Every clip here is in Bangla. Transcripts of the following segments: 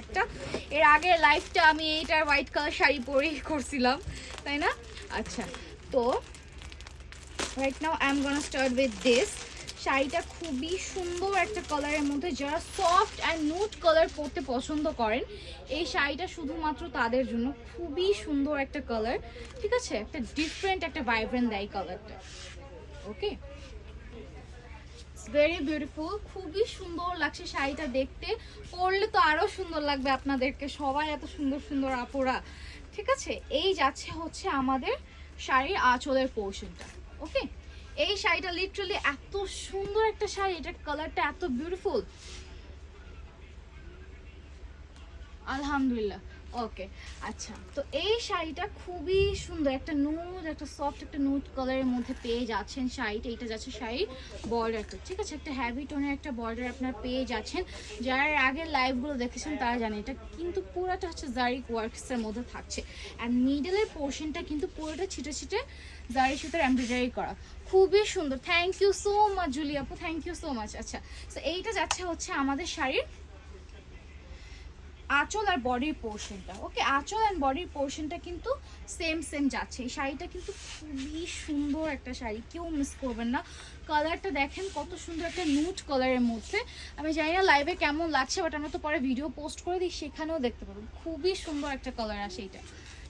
একটা। এর আগের লাইফটা আমি এইটার হোয়াইট কালার শাড়ি পরেই করছিলাম, তাই না? আচ্ছা তো right now I am gonna start with this শাড়িটা খুবই সুন্দর একটা কালারের মধ্যে, যারা সফট অ্যান্ড নুট কালার পরতে পছন্দ করেন, এই শাড়িটা শুধুমাত্র তাদের জন্য খুবই সুন্দর একটা কালার ঠিক আছে? একটা ডিফারেন্ট একটা ভাইব্রেন্ট দেয় কালারটা ওকে ভেরি বিউটিফুল খুবই সুন্দর লাগছে শাড়িটা দেখতে। পরলে তো আরও সুন্দর লাগবে আপনাদেরকে। সবাই এত সুন্দর সুন্দর আপুরা। ঠিক আছে? এই যাচ্ছে হচ্ছে আমাদের শাড়ির আঁচলের পোর্শনটা ওকে এই শাড়িটা লিটারালি এত সুন্দর একটা শাড়ি। এটার কালারটা এত বিউটিফুল আলহামদুলিল্লাহ। ওকে আচ্ছা তো এই শাড়িটা খুবই সুন্দর। একটা নুড একটা সফট একটা নুড কালারের মধ্যে পেয়ে যাচ্ছেন শাড়িটা। এইটা যাচ্ছে শাড়ির বর্ডারটা ঠিক আছে? একটা হ্যাভি টোনের একটা বর্ডার আপনার পেয়ে যাচ্ছেন। যারা আগের লাইভগুলো দেখেছেন তারা জানে এটা কিন্তু পুরোটা হচ্ছে জারিক ওয়ার্কসের মধ্যে থাকছে। অ্যান্ড মিডলের পোর্শনটা কিন্তু পুরোটা ছিটে ছিটে জারি সুতার এমব্রয়ডারি করা। খুবই সুন্দর। Thank you so much Juli আপু। থ্যাংক ইউ সো মাচ আচ্ছা তো এইটা যাচ্ছে হচ্ছে আমাদের শাড়ির আঁচল আর বডির পোর্শনটা ওকে আঁচল অ্যান্ড বডির পোর্শনটা কিন্তু সেম সেম যাচ্ছে। এই শাড়িটা কিন্তু খুবই সুন্দর একটা শাড়ি, কেউ মিস করবেন না। কালারটা দেখেন, কত সুন্দর একটা নুট কালারের মধ্যে। আমি জানি না লাইভে কেমন লাগছে বাট আমরা তো পরে ভিডিও পোস্ট করে দিই, সেখানেও দেখতে পারব খুবই সুন্দর একটা কালার আসে এটা।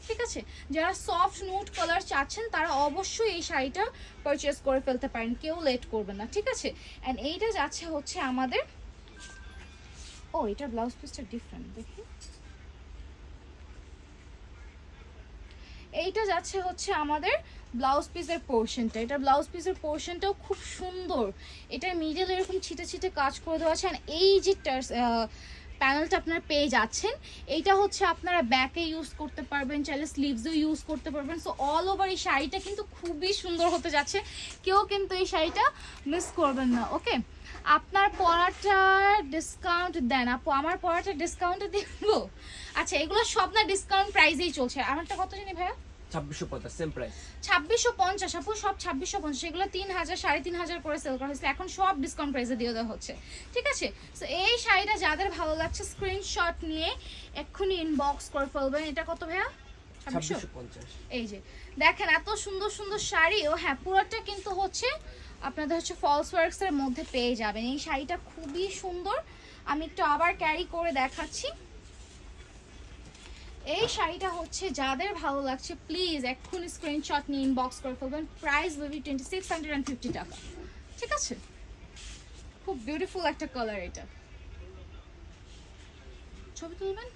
ঠিক আছে? যারা সফট নুট কালার চাচ্ছেন, তারা অবশ্যই এই শাড়িটা পারচেস করে ফেলতে পারেন। কেউ লেট করবেন না। ঠিক আছে? অ্যান্ড এইটা যাচ্ছে হচ্ছে আমাদের ও এটা ব্লাউজ পিসটা ডিফারেন্ট দেখি। এইটা যাচ্ছে হচ্ছে আমাদের ব্লাউজ পিসের পোর্শনটা এটা ব্লাউজ পিসের পোর্শনটাও খুব সুন্দর। এটা মিডল এরকম ছিটে ছিটে কাজ করে দেওয়া আছে। আর এই যে প্যানেলটা আপনারা পেয়ে যাচ্ছেন। এইটা হচ্ছে আপনারা ব্যাকে ইউজ করতে পারবেন, চাইলে স্লিভসও ইউজ করতে পারবেন। সো অল ওভার এই শাড়িটা কিন্তু খুবই সুন্দর হতে যাচ্ছে। কেউ কিন্তু এই শাড়িটা মিস করবেন না ওকে আপনার পড়াটা ডিসকাউন্ট দেন। আপু, আমার পড়াটা ডিসকাউন্টে দিব? আচ্ছা এগুলো সব না ডিসকাউন্ট প্রাইসেই চলছে। আমারটা কত জানি ভাইয়া? ছাব্বিশশো পঞ্চাশ সেম প্রাইস ছাব্বিশশো পঞ্চাশ আপু সব ছাব্বিশশো পঞ্চাশ এগুলো তিন হাজার সাড়ে তিন হাজার করে সেল করা হয়েছে। এখন সব ডিসকাউন্ট প্রাইসে দিয়ে দেওয়া হচ্ছে। ঠিক আছে? এই শাড়িটা যাদের ভালো লাগছে স্ক্রিনশট নিয়ে এক্ষুনি ইনবক্স করে ফেলবেন। এটা কত ভাইয়া? এই যে দেখেন এত সুন্দর সুন্দর শাড়ি। ও হ্যাঁ পুরোটা কিন্তু হচ্ছে আপনাদের হচ্ছে ফলস ওয়ার্কস এর মধ্যে পেয়ে যাবেন। এই শাড়িটা খুবই সুন্দর। আমি একটু আবার ক্যারি করে দেখাচ্ছি। এই শাড়িটা হচ্ছে যাদের ভালো লাগছে প্লিজ এক্ষুনি স্ক্রিনশট নিয়ে ইনবক্স করে ফেলবেন। Price baby twenty six hundred and fifty টাকা। ঠিক আছে? খুব বিউটিফুল একটা কালার এটা। ছবি তুলবেন?